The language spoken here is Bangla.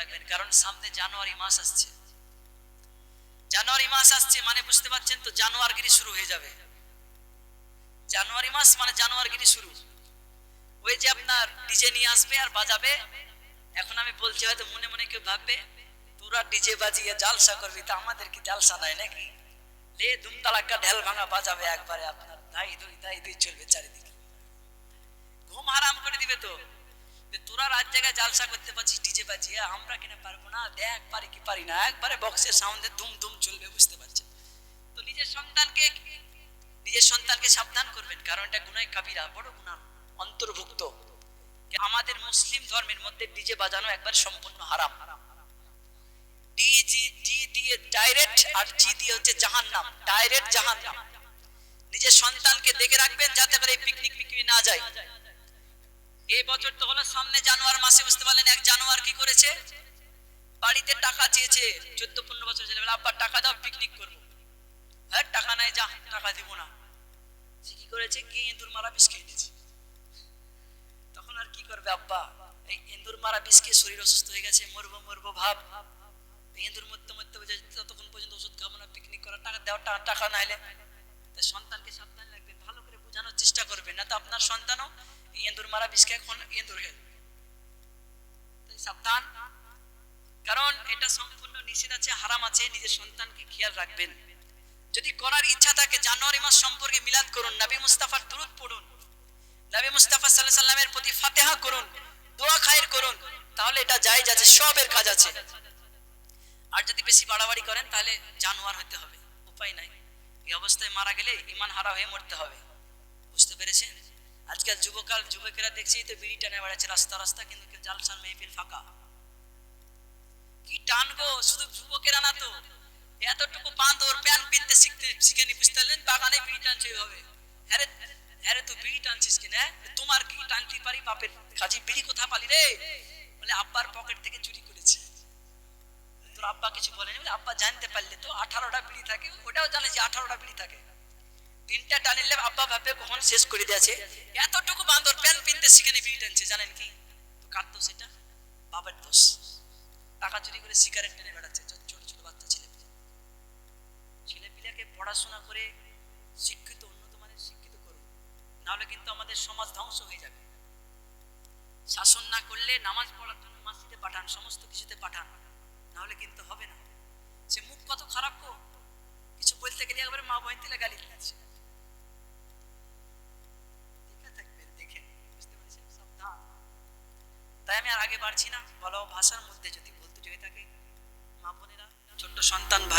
রাখবেন কারণ সামনে জানুয়ারি মাস আসছে। জানুয়ারি মাস আসছে মানে বুঝতে পারছেন তো, জানুয়ারগিরি শুরু হয়ে যাবে। জানুয়ারি মাস মানে জানুয়ারগিরি শুরু। ওই যে আপনার ডিজে নিয়ে আসবে আর বাজাবে। এখন আমি বলছি, হয়তো মনে মনে কেউ ভাববে, তোরা ডিজে বাজিয়ে জালসা করবি, তা আমাদের কি জালসা নাই নাকি? লে দুমতালাক্কা ঢেল ভাঙা বাজাবে একবারে আপনার। দাই দুই দাই দুই চলবে চারিদিকে। ঘুম হারাম করে দিবে তো। তোরা রাত জায়গায় জালসা করতে পারছিস, ডিজে বাজিয়ে, আমরা কেন পারব না? দেখ, পারি কি পারি না? একবারে বক্সের সাউন্ডে দুম দুম চলবে, বুঝতে পারছেন? তো নিজের সন্তানকে নিজের সন্তানকে সাবধান করবেন কারণ এটা গুনায় কাবিরা, বড় গুনাহ, অন্তর্ভুক্ত। আমাদের মুসলিম ধর্মের মধ্যে ডিজে বাজানো একবার সম্পূর্ণ হারাম। ডিজি ডি দিয়ে ডাইরেক্ট আর জি দিয়ে হচ্ছে জাহান্নাম। ডাইরেক্ট জাহান্নাম। নিজের সন্তানকে দেখে রাখবেন, যাতে করে পিকনিক পিকনিক না যায়। এই বছর তো হলো সামনে জানুয়ার মাসে, বুঝতে পারলেন? এক জানুয়ার কি করেছে? বাড়িতে টাকা চেয়েছে। চোদ্দ, পনেরো বছর ছেলেবেলা আব্বা, টাকা দাও পিকনিক করব। হ্যাঁ টাকা নাই, যা, টাকা দিব না। সে কি করেছে? কি ইঁদুর মারা বিষ খেয়ে নিয়েছে তখন আর কি করবে আব্বা? এই ইঁদুর মারা বিষ খেয়ে শরীর অসুস্থ হয়ে গেছে, মরবো মরবো ভাব। ইঁদুর মরতে মরতে বোঝা ততক্ষণ পর্যন্ত ওষুধ খাব না পিকনিক করার টাকা দেওয়ার টাকা- না সন্তানকে সাবধান রাখবেন, ভালো করে বোঝানোর চেষ্টা করবেন। না তো আপনার সন্তানও ইঁদুর মারা বিষ খেয়ে এখন ইঁদুর। তাই সাবধান। কারণ এটা সম্পূর্ণ নিষেধ আছে, হারাম আছে, নিজের সন্তানকে খেয়াল রাখবেন। যদি করার ইচ্ছা থাকে, জানুয়ারি মাস সম্পর্কে মিলাদ করুন, নবী মুস্তাফার দুরুদ পড়ুন। নবী মুস্তাফা আলাইহি সাল্লামের প্রতি ফাতিহা করুন, দোয়া খায়ের করুন, তাহলে এটা জায়েজ আছে, সবের কাজ আছে। আর যদি বেশি বাড়াবাড়ি করেন, তাহলে জানোয়ার হতে হবে, উপায় নাই। এই অবস্থায় মারা গেলে ইমান হারা হয়ে মরতে হবে। বুঝতে পেরেছেন? আজকাল যুবকাল, যুবকেরা দেখছি তো বিড়ি টানে বেড়াচ্ছে, রাস্তা রাস্তা, কিন্তু কেউ জালসার মেহফিল ফাঁকা। কি টানবো শুধু যুবকেরা না তো। এতটুকু বাঁধ ওর প্যান পিনতে শিখতে শিখে নি, বুঝতে পারলেন? বাগানে বিড়ি টানছে এইভাবে হ্যাঁ রে হ্যাঁ তুই বিড়ি টানছিস না তোমার কি টানতে পারি, বাপের কাজে, বিড়ি কোথা পালি রে? বলে, আব্বার পকেট থেকে চুরি করেছে। তোর আব্বা কিছু বলেনি, বলে, আব্বা জানতে পারলে তো আঠারোটা বিড়ি থাকে, ওটাও জানে যে আঠারোটা বিড়ি থাকে। তিনটা টানিলে আব্বা ভাববে কখন শেষ করে দিয়েছে। এতটুকু বান্দর প্যান পিনতে শিখে নি বিড়ি টানছে, জানেন কি? তো কার দোষ এটা? বাবার দোষ। টাকা চুরি করে সিগারেট টেনে বেড়াচ্ছে, ছোট ছোট বাচ্চা ছেলে ছেলে পিলাকে পড়াশোনা করে শিক্ষিত, উন্নত মানের শিক্ষিত করুন। নাহলে কিন্তু আমাদের সমাজ ধ্বংস হয়ে যাবে। শাসন না করলে নামাজ পড়ার জন্য মসজিদে পাঠান, সমস্ত কিছুতে পাঠান, নাহলে কিন্তু হবে না। সে মুখ কত খারাপ গো? কিছু বলতে গেলে একবারে মা বোন তেলে গালি দিচ্ছে দেখে থাকবেন দেখেন বুঝতে পেরেছেন সাবধান তাই আমি আর আগে বাড়ছি না। ভালো ভাষার মধ্যে যদি বলতে চাই থাকে মা বোনেরা, ছোট্ট সন্তান, ভাই।